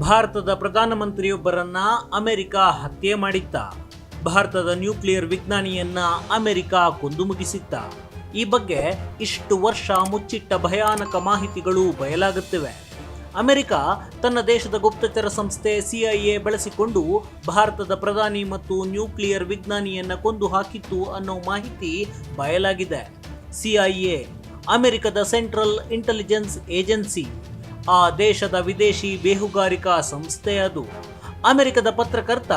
ಭಾರತದ ಪ್ರಧಾನಮಂತ್ರಿಯೊಬ್ಬರನ್ನ ಅಮೆರಿಕ ಹತ್ಯೆ ಮಾಡಿತ್ತ. ಭಾರತದ ನ್ಯೂಕ್ಲಿಯರ್ ವಿಜ್ಞಾನಿಯನ್ನ ಅಮೆರಿಕ ಕೊಂದು ಮುಗಿಸಿತ್ತ. ಈ ಬಗ್ಗೆ ಇಷ್ಟು ವರ್ಷ ಮುಚ್ಚಿಟ್ಟ ಭಯಾನಕ ಮಾಹಿತಿಗಳು ಬಯಲಾಗುತ್ತಿವೆ. ಅಮೆರಿಕ ತನ್ನ ದೇಶದ ಗುಪ್ತಚರ ಸಂಸ್ಥೆ ಸಿಐಎ ಬಳಸಿಕೊಂಡು ಭಾರತದ ಪ್ರಧಾನಿ ಮತ್ತು ನ್ಯೂಕ್ಲಿಯರ್ ವಿಜ್ಞಾನಿಯನ್ನ ಕೊಂದು ಹಾಕಿತ್ತು ಅನ್ನೋ ಮಾಹಿತಿ ಬಯಲಾಗಿದೆ. ಸಿಐಎ ಅಮೆರಿಕದ ಸೆಂಟ್ರಲ್ ಇಂಟೆಲಿಜೆನ್ಸ್ ಏಜೆನ್ಸಿ, ಆ ದೇಶದ ವಿದೇಶಿ ಬೇಹುಗಾರಿಕಾ ಸಂಸ್ಥೆ ಅದು. ಅಮೆರಿಕದ ಪತ್ರಕರ್ತ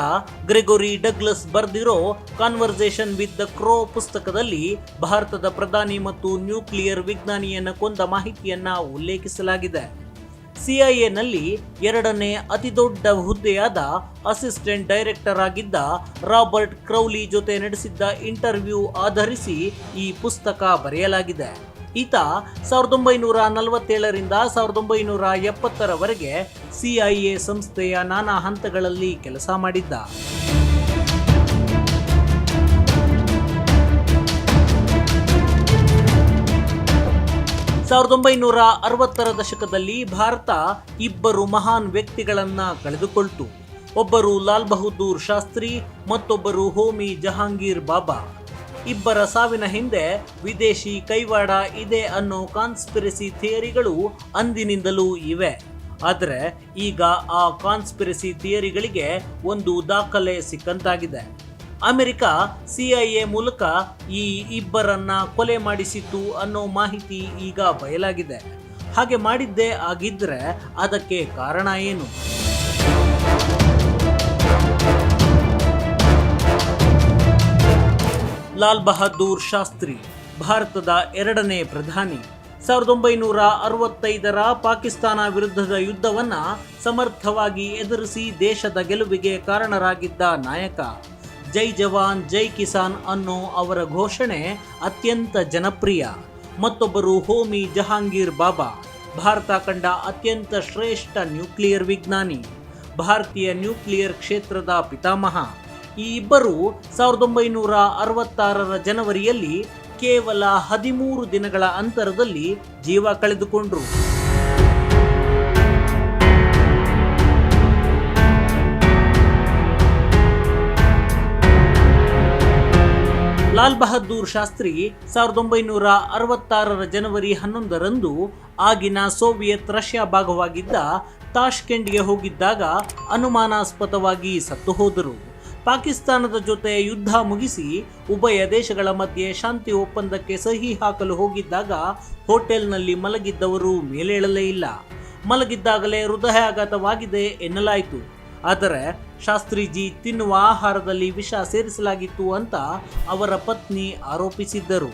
ಗ್ರೆಗೋರಿ ಡಗ್ಲಸ್ ಬರೆದಿರೋ ಕಾನ್ವರ್ಸೇಷನ್ ವಿತ್ ದ ಕ್ರೋ ಪುಸ್ತಕದಲ್ಲಿ ಭಾರತದ ಪ್ರಧಾನಿ ಮತ್ತು ನ್ಯೂಕ್ಲಿಯರ್ ವಿಜ್ಞಾನಿಯನ್ನ ಕೊಂದ ಮಾಹಿತಿಯನ್ನ ಉಲ್ಲೇಖಿಸಲಾಗಿದೆ. ಸಿಐಎನಲ್ಲಿ ಎರಡನೇ ಅತಿದೊಡ್ಡ ಹುದ್ದೆಯಾದ ಅಸಿಸ್ಟೆಂಟ್ ಡೈರೆಕ್ಟರ್ ಆಗಿದ್ದ ರಾಬರ್ಟ್ ಕ್ರೌಲಿ ಜೊತೆ ನಡೆಸಿದ್ದ ಇಂಟರ್ವ್ಯೂ ಆಧರಿಸಿ ಈ ಪುಸ್ತಕ ಬರೆಯಲಾಗಿದೆ. ಈತ ಸಾವಿರದ ಒಂಬೈನೂರ ನಲವತ್ತೇಳರಿಂದ ಸಾವಿರದ ಒಂಬೈನೂರ ಎಪ್ಪತ್ತರವರೆಗೆ ಸಿಐಎ ಸಂಸ್ಥೆಯ ನಾನಾ ಹಂತಗಳಲ್ಲಿ ಕೆಲಸ ಮಾಡಿದ್ದ. ಸಾವಿರದ ಒಂಬೈನೂರ ಅರವತ್ತರ ದಶಕದಲ್ಲಿ ಭಾರತ ಇಬ್ಬರು ಮಹಾನ್ ವ್ಯಕ್ತಿಗಳನ್ನ ಕಳೆದುಕೊಳ್ತು. ಒಬ್ಬರು ಲಾಲ್ ಬಹದ್ದೂರ್ ಶಾಸ್ತ್ರಿ, ಮತ್ತೊಬ್ಬರು ಹೋಮಿ ಜಹಾಂಗೀರ್ ಬಾಬಾ. ಇಬ್ಬರ ಸಾವಿನ ಹಿಂದೆ ವಿದೇಶಿ ಕೈವಾಡ ಇದೆ ಅನ್ನೋ ಕಾನ್ಸ್ಪಿರಸಿ ಥಿಯರಿಗಳು ಅಂದಿನಿಂದಲೂ ಇವೆ. ಆದರೆ ಈಗ ಆ ಕಾನ್ಸ್ಪಿರಸಿ ಥಿಯರಿಗಳಿಗೆ ಒಂದು ದಾಖಲೆ ಸಿಕ್ಕಂತಾಗಿದೆ. ಅಮೆರಿಕ ಸಿಐಎ ಮೂಲಕ ಈ ಇಬ್ಬರನ್ನ ಕೊಲೆ ಮಾಡಿಸಿತ್ತು ಅನ್ನೋ ಮಾಹಿತಿ ಈಗ ಬಯಲಾಗಿದೆ. ಹಾಗೆ ಮಾಡಿದ್ದೇ ಆಗಿದ್ರೆ ಅದಕ್ಕೆ ಕಾರಣ ಏನು? ಲಾಲ್ ಬಹದ್ದೂರ್ ಶಾಸ್ತ್ರಿ, ಭಾರತದ ಎರಡನೇ ಪ್ರಧಾನಿ. ಸಾವಿರದ ಒಂಬೈನೂರ ಅರವತ್ತೈದರ ಪಾಕಿಸ್ತಾನ ವಿರುದ್ಧದ ಯುದ್ಧವನ್ನ ಸಮರ್ಥವಾಗಿ ಎದುರಿಸಿ ದೇಶದ ಗೆಲುವಿಗೆ ಕಾರಣರಾಗಿದ್ದ ನಾಯಕ. ಜೈ ಜವಾನ್, ಜೈ ಕಿಸಾನ್ ಅನ್ನೋ ಅವರ ಘೋಷಣೆ ಅತ್ಯಂತ ಜನಪ್ರಿಯ. ಮತ್ತೊಬ್ಬರು ಹೋಮಿ ಜಹಾಂಗೀರ್ ಬಾಬಾ, ಭಾರತ ಕಂಡ ಅತ್ಯಂತ ಶ್ರೇಷ್ಠ ನ್ಯೂಕ್ಲಿಯರ್ ವಿಜ್ಞಾನಿ, ಭಾರತೀಯ ನ್ಯೂಕ್ಲಿಯರ್ ಕ್ಷೇತ್ರದ ಪಿತಾಮಹ. ಈ ಇಬ್ಬರು ಸಾವಿರದ ಒಂಬೈನೂರ ಅರವತ್ತಾರರ ಜನವರಿಯಲ್ಲಿ ಕೇವಲ ಹದಿಮೂರು ದಿನಗಳ ಅಂತರದಲ್ಲಿ ಜೀವ ಕಳೆದುಕೊಂಡ್ರು. ಲಾಲ್ ಬಹದ್ದೂರ್ ಶಾಸ್ತ್ರಿ ಸಾವಿರದ ಒಂಬೈನೂರ ಅರವತ್ತಾರರ ಜನವರಿ ಹನ್ನೊಂದರಂದು ಆಗಿನ ಸೋವಿಯತ್ ರಷ್ಯಾ ಭಾಗವಾಗಿದ್ದ ತಾಷ್ಕೆಂಡ್ಗೆ ಹೋಗಿದ್ದಾಗ ಅನುಮಾನಾಸ್ಪದವಾಗಿ ಸತ್ತು ಹೋದರು. ಪಾಕಿಸ್ತಾನದ ಜೊತೆ ಯುದ್ಧ ಮುಗಿಸಿ ಉಭಯ ದೇಶಗಳ ಮಧ್ಯೆ ಶಾಂತಿ ಒಪ್ಪಂದಕ್ಕೆ ಸಹಿ ಹಾಕಲು ಹೋಗಿದ್ದಾಗ ಹೋಟೆಲ್ನಲ್ಲಿ ಮಲಗಿದ್ದವರು ಮೇಲೇಳಲೇ ಇಲ್ಲ. ಮಲಗಿದ್ದಾಗಲೇ ಹೃದಯಾಘಾತವಾಗಿದೆ ಎನ್ನಲಾಯಿತು. ಆದರೆ ಶಾಸ್ತ್ರೀಜಿ ತಿನ್ನುವ ಆಹಾರದಲ್ಲಿ ವಿಷ ಸೇರಿಸಲಾಗಿತ್ತು ಅಂತ ಅವರ ಪತ್ನಿ ಆರೋಪಿಸಿದ್ದರು.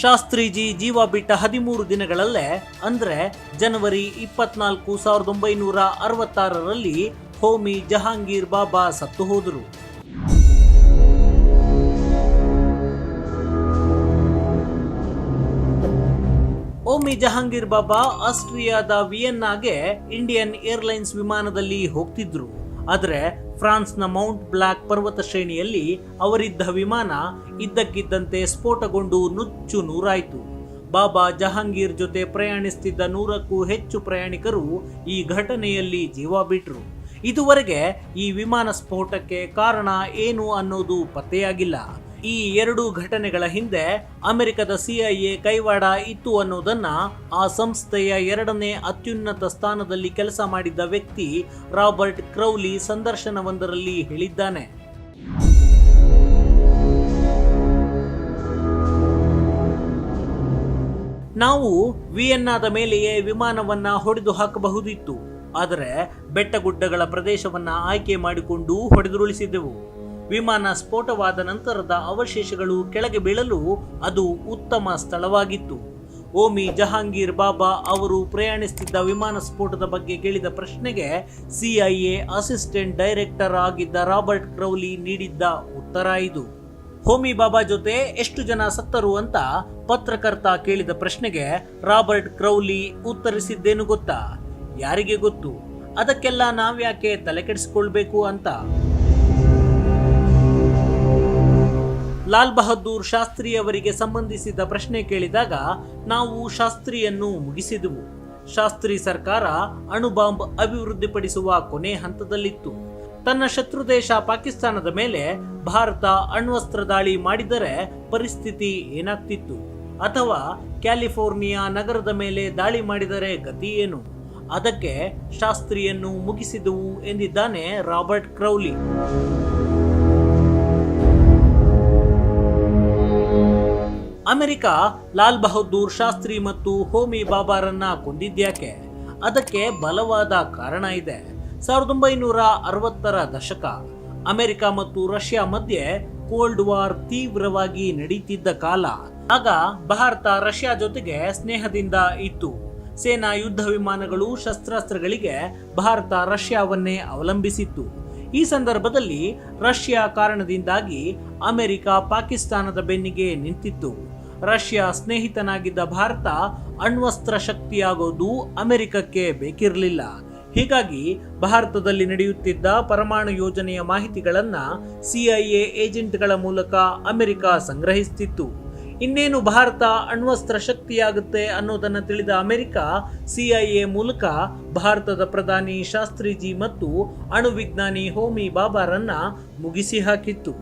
ಶಾಸ್ತ್ರೀಜಿ ಜೀವ ಬಿಟ್ಟ ಹದಿಮೂರು ದಿನಗಳಲ್ಲೇ, ಅಂದ್ರೆ ಜನವರಿ ಇಪ್ಪತ್ನಾಲ್ಕು ಸಾವಿರದ ಒಂಬೈನೂರ ಅರವತ್ತಾರರಲ್ಲಿ ಹೋಮಿ ಜಹಾಂಗೀರ್ ಬಾಬಾ ಸತ್ತು ಹೋದರು. ಓಮಿ ಜಹಾಂಗೀರ್ ಬಾಬಾ ಆಸ್ಟ್ರಿಯಾದ ವಿಯೆನ್ನಾಗೆ ಇಂಡಿಯನ್ ಏರ್ಲೈನ್ಸ್ ವಿಮಾನದಲ್ಲಿ ಹೋಗ್ತಿದ್ರು. ಆದರೆ ಫ್ರಾನ್ಸ್ನ ಮೌಂಟ್ ಬ್ಲಾಕ್ ಪರ್ವತ ಶ್ರೇಣಿಯಲ್ಲಿ ಅವರಿದ್ದ ವಿಮಾನ ಇದ್ದಕ್ಕಿದ್ದಂತೆ ಸ್ಫೋಟಗೊಂಡು ನುಚ್ಚು ನೂರಾಯಿತು. ಬಾಬಾ ಜಹಾಂಗೀರ್ ಜೊತೆ ಪ್ರಯಾಣಿಸ್ತಿದ್ದ ನೂರಕ್ಕೂ ಹೆಚ್ಚು ಪ್ರಯಾಣಿಕರು ಈ ಘಟನೆಯಲ್ಲಿ ಜೀವ ಬಿಟ್ರು. ಇದುವರೆಗೆ ಈ ವಿಮಾನ ಸ್ಫೋಟಕ್ಕೆ ಕಾರಣ ಏನು ಅನ್ನೋದು ಪತ್ತೆಯಾಗಿಲ್ಲ. ಈ ಎರಡು ಘಟನೆಗಳ ಹಿಂದೆ ಅಮೆರಿಕದ ಸಿಐಎ ಕೈವಾಡ ಇತ್ತು ಅನ್ನೋದನ್ನ ಆ ಸಂಸ್ಥೆಯ ಎರಡನೇ ಅತ್ಯುನ್ನತ ಸ್ಥಾನದಲ್ಲಿ ಕೆಲಸ ಮಾಡಿದ್ದ ವ್ಯಕ್ತಿ ರಾಬರ್ಟ್ ಕ್ರೌಲಿ ಸಂದರ್ಶನವೊಂದರಲ್ಲಿ ಹೇಳಿದ್ದಾನೆ. ನಾವು ವಿಯೆನ್ನಾದ ಮೇಲೆಯೇ ವಿಮಾನವನ್ನ ಹೊಡೆದು ಹಾಕಬಹುದಿತ್ತು, ಆದರೆ ಬೆಟ್ಟಗುಡ್ಡಗಳ ಪ್ರದೇಶವನ್ನ ಆಯ್ಕೆ ಮಾಡಿಕೊಂಡು ಹೊಡೆದುರುಳಿಸಿದೆವು. ವಿಮಾನ ಸ್ಫೋಟವಾದ ನಂತರದ ಅವಶೇಷಗಳು ಕೆಳಗೆ ಬೀಳಲು ಅದು ಉತ್ತಮ ಸ್ಥಳವಾಗಿತ್ತು. ಓಮಿ ಜಹಾಂಗೀರ್ ಬಾಬಾ ಅವರು ಪ್ರಯಾಣಿಸುತ್ತಿದ್ದ ವಿಮಾನ ಸ್ಫೋಟದ ಬಗ್ಗೆ ಕೇಳಿದ ಪ್ರಶ್ನೆಗೆ ಸಿಐಎ ಅಸಿಸ್ಟೆಂಟ್ ಡೈರೆಕ್ಟರ್ ಆಗಿದ್ದ ರಾಬರ್ಟ್ ಕ್ರೌಲಿ ನೀಡಿದ್ದ ಉತ್ತರ ಇದು. ಹೋಮಿ ಬಾಬಾ ಜೊತೆ ಎಷ್ಟು ಜನ ಸತ್ತರು ಅಂತ ಪತ್ರಕರ್ತ ಕೇಳಿದ ಪ್ರಶ್ನೆಗೆ ರಾಬರ್ಟ್ ಕ್ರೌಲಿ ಉತ್ತರಿಸಿದ್ದೇನು ಗೊತ್ತಾ? ಯಾರಿಗೆ ಗೊತ್ತು? ಅದಕ್ಕೆಲ್ಲ ನಾವ್ಯಾಕೆ ತಲೆ ಕೆಡಿಸ್ಕೊಳ್ಬೇಕು ಅಂತ ಲಾಲ್ ಬಹದ್ದೂರ್ ಶಾಸ್ತ್ರಿ ಅವರಿಗೆ ಸಂಬಂಧಿಸಿದ ಪ್ರಶ್ನೆ ಕೇಳಿದಾಗ ನಾವು ಶಾಸ್ತ್ರಿಯನ್ನು ಮುಗಿಸಿದೆವು. ಶಾಸ್ತ್ರಿ ಸರ್ಕಾರ ಅಣುಬಾಂಬ್ ಅಭಿವೃದ್ಧಿಪಡಿಸುವ ಕೊನೆ ಹಂತದಲ್ಲಿತ್ತು. ತನ್ನ ಶತ್ರು ದೇಶ ಪಾಕಿಸ್ತಾನದ ಮೇಲೆ ಭಾರತ ಅಣ್ವಸ್ತ್ರ ದಾಳಿ ಮಾಡಿದರೆ ಪರಿಸ್ಥಿತಿ ಏನಾಗ್ತಿತ್ತು? ಅಥವಾ ಕ್ಯಾಲಿಫೋರ್ನಿಯಾ ನಗರದ ಮೇಲೆ ದಾಳಿ ಮಾಡಿದರೆ ಗತಿ ಏನು? ಅದಕ್ಕೆ ಶಾಸ್ತ್ರಿಯನ್ನು ಮುಗಿಸಿದವು ಎಂದಿದ್ದಾನೆ Robert Crowley. America Lal Bahadur Shastri ಮತ್ತು ಹೋಮಿ ಬಾಬಾರನ್ನ ಕೊಂದಿದ್ಯಾಕೆ ಅದಕ್ಕೆ ಬಲವಾದ ಕಾರಣ ಇದೆ. ಸಾವಿರದ ಒಂಬೈನೂರ ಅರವತ್ತರ ದಶಕ, ಅಮೆರಿಕ ಮತ್ತು ರಷ್ಯಾ ಮಧ್ಯೆ ಕೋಲ್ಡ್ ವಾರ್ ತೀವ್ರವಾಗಿ ನಡೀತಿದ್ದ ಕಾಲ. ಆಗ ಭಾರತ ರಷ್ಯಾ ಜೊತೆಗೆ ಸ್ನೇಹದಿಂದ ಇತ್ತು. ಸೇನಾ ಯುದ್ಧ ವಿಮಾನಗಳು ಶಸ್ತ್ರಾಸ್ತ್ರಗಳಿಗೆ ಭಾರತ ರಷ್ಯಾವನ್ನೇ ಅವಲಂಬಿಸಿತ್ತು. ಈ ಸಂದರ್ಭದಲ್ಲಿ ರಷ್ಯಾ ಕಾರಣದಿಂದಾಗಿ ಅಮೆರಿಕ ಪಾಕಿಸ್ತಾನದ ಬೆನ್ನಿಗೆ ನಿಂತಿತ್ತು. ರಷ್ಯಾ ಸ್ನೇಹಿತನಾಗಿದ್ದ ಭಾರತ ಅಣ್ವಸ್ತ್ರ ಶಕ್ತಿಯಾಗೋದು ಅಮೆರಿಕಕ್ಕೆ ಬೇಕಿರಲಿಲ್ಲ. ಹೀಗಾಗಿ ಭಾರತದಲ್ಲಿ ನಡೆಯುತ್ತಿದ್ದ ಪರಮಾಣು ಯೋಜನೆಯ ಮಾಹಿತಿಗಳನ್ನು ಸಿಐಎ ಏಜೆಂಟ್ಗಳ ಮೂಲಕ ಅಮೆರಿಕ ಸಂಗ್ರಹಿಸುತ್ತಿತ್ತು ಇನ್ನೇನು ಭಾರತ ಅಣ್ವಸ್ತ್ರ ಶಕ್ತಿಯಾಗುತ್ತೆ ಅನ್ನೋದನ್ನು ತಿಳಿದ ಅಮೆರಿಕ ಸಿಐಎ ಮೂಲಕ ಭಾರತದ ಪ್ರಧಾನಿ ಶಾಸ್ತ್ರಿಜಿ ಮತ್ತು ಅಣು ವಿಜ್ಞಾನಿ ಹೋಮಿ ಬಾಬಾರನ್ನ ಮುಗಿಸಿ ಹಾಕಿತ್ತು.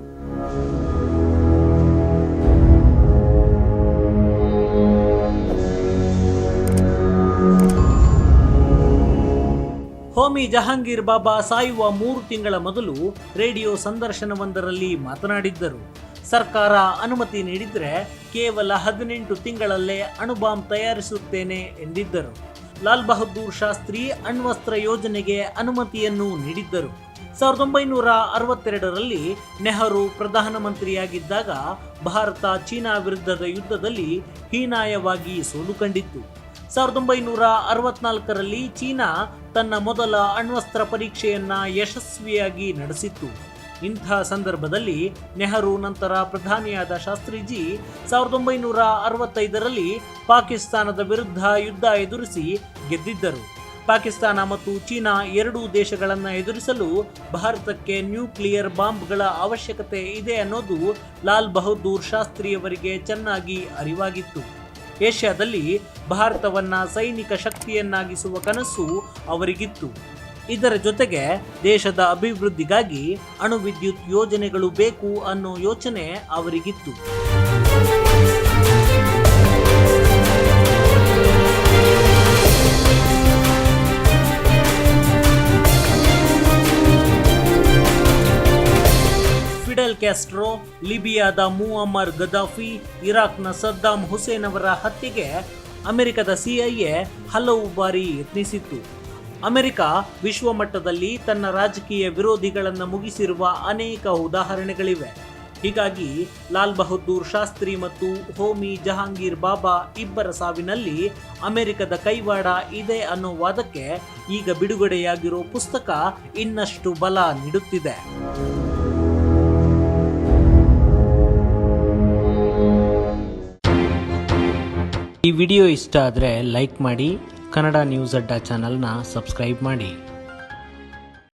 ಹೋಮಿ ಜಹಾಂಗೀರ್ ಬಾಬಾ ಸಾಯುವ ಮೂರು ತಿಂಗಳ ಮೊದಲು ರೇಡಿಯೋ ಸಂದರ್ಶನವೊಂದರಲ್ಲಿ ಮಾತನಾಡಿದ್ದರು. ಸರ್ಕಾರ ಅನುಮತಿ ನೀಡಿದರೆ ಕೇವಲ ಹದಿನೆಂಟು ತಿಂಗಳಲ್ಲೇ ಅಣುಬಾಂಬ್ ತಯಾರಿಸುತ್ತೇನೆ ಎಂದಿದ್ದರು. ಲಾಲ್ ಬಹದ್ದೂರ್ ಶಾಸ್ತ್ರಿ ಅಣ್ವಸ್ತ್ರ ಯೋಜನೆಗೆ ಅನುಮತಿಯನ್ನು ನೀಡಿದ್ದರು. ಸಾವಿರದ ಒಂಬೈನೂರ ಅರವತ್ತೆರಡರಲ್ಲಿ ನೆಹರು ಪ್ರಧಾನಮಂತ್ರಿಯಾಗಿದ್ದಾಗ ಭಾರತ ಚೀನಾ ವಿರುದ್ಧದ ಯುದ್ಧದಲ್ಲಿ ಹೀನಾಯವಾಗಿ ಸೋಲು ಕಂಡಿತ್ತು. ಸಾವಿರದ ಒಂಬೈನೂರ ಅರವತ್ನಾಲ್ಕರಲ್ಲಿ ಚೀನಾ ತನ್ನ ಮೊದಲ ಅಣ್ವಸ್ತ್ರ ಪರೀಕ್ಷೆಯನ್ನ ಯಶಸ್ವಿಯಾಗಿ ನಡೆಸಿತ್ತು. ಇಂಥ ಸಂದರ್ಭದಲ್ಲಿ ನೆಹರು ನಂತರ ಪ್ರಧಾನಿಯಾದ ಶಾಸ್ತ್ರಿಜಿ ಸಾವಿರದ ಒಂಬೈನೂರ ಅರವತ್ತೈದರಲ್ಲಿ ಪಾಕಿಸ್ತಾನದ ವಿರುದ್ಧ ಯುದ್ಧ ಎದುರಿಸಿ ಗೆದ್ದಿದ್ದರು. ಪಾಕಿಸ್ತಾನ ಮತ್ತು ಚೀನಾ ಎರಡೂ ದೇಶಗಳನ್ನು ಎದುರಿಸಲು ಭಾರತಕ್ಕೆ ನ್ಯೂಕ್ಲಿಯರ್ ಬಾಂಬ್ಗಳ ಅವಶ್ಯಕತೆ ಇದೆ ಅನ್ನೋದು ಲಾಲ್ ಬಹದ್ದೂರ್ ಶಾಸ್ತ್ರಿಯವರಿಗೆ ಚೆನ್ನಾಗಿ ಅರಿವಾಗಿತ್ತು. ಏಷ್ಯಾದಲ್ಲಿ ಭಾರತವನ್ನ ಸೈನಿಕ ಶಕ್ತಿಯನ್ನಾಗಿಸುವ ಕನಸು ಅವರಿಗಿತ್ತು. ಇದರ ಜೊತೆಗೆ ದೇಶದ ಅಭಿವೃದ್ಧಿಗಾಗಿ ಅಣು ವಿದ್ಯುತ್ ಯೋಜನೆಗಳು ಬೇಕು ಅನ್ನೋ ಯೋಚನೆ ಅವರಿಗಿತ್ತು. ಕ್ಯಾಸ್ಟ್ರೋ, ಲಿಬಿಯಾದ ಮುಅಮ್ಮರ್ ಗದಾಫಿ, ಇರಾಕ್ನ ಸದ್ದಾಂ ಹುಸೇನ್ ಅವರ ಹತ್ಯೆಗೆ ಅಮೆರಿಕದ ಸಿಐಎ ಹಲವು ಬಾರಿ ಯತ್ನಿಸಿತ್ತು. ಅಮೆರಿಕ ವಿಶ್ವಮಟ್ಟದಲ್ಲಿ ತನ್ನ ರಾಜಕೀಯ ವಿರೋಧಿಗಳನ್ನು ಮುಗಿಸಿರುವ ಅನೇಕ ಉದಾಹರಣೆಗಳಿವೆ. ಹೀಗಾಗಿ ಲಾಲ್ ಬಹದ್ದೂರ್ ಶಾಸ್ತ್ರಿ ಮತ್ತು ಹೋಮಿ ಜಹಾಂಗೀರ್ ಬಾಬಾ ಇಬ್ಬರ ಸಾವಿನಲ್ಲಿ ಅಮೆರಿಕದ ಕೈವಾಡ ಇದೆ ಅನ್ನೋ ವಾದಕ್ಕೆ ಈಗ ಬಿಡುಗಡೆಯಾಗಿರೋ ಪುಸ್ತಕ ಇನ್ನಷ್ಟು ಬಲ ನೀಡುತ್ತಿದೆ. ವಿಡಿಯೋ ಇಷ್ಟ ಆದರೆ ಲೈಕ್ ಮಾಡಿ ಕನ್ನಡ ನ್ಯೂಸ್ ಅಡ್ಡ ಚಾನಲ್ನ ಸಬ್ಸ್ಕ್ರೈಬ್ ಮಾಡಿ.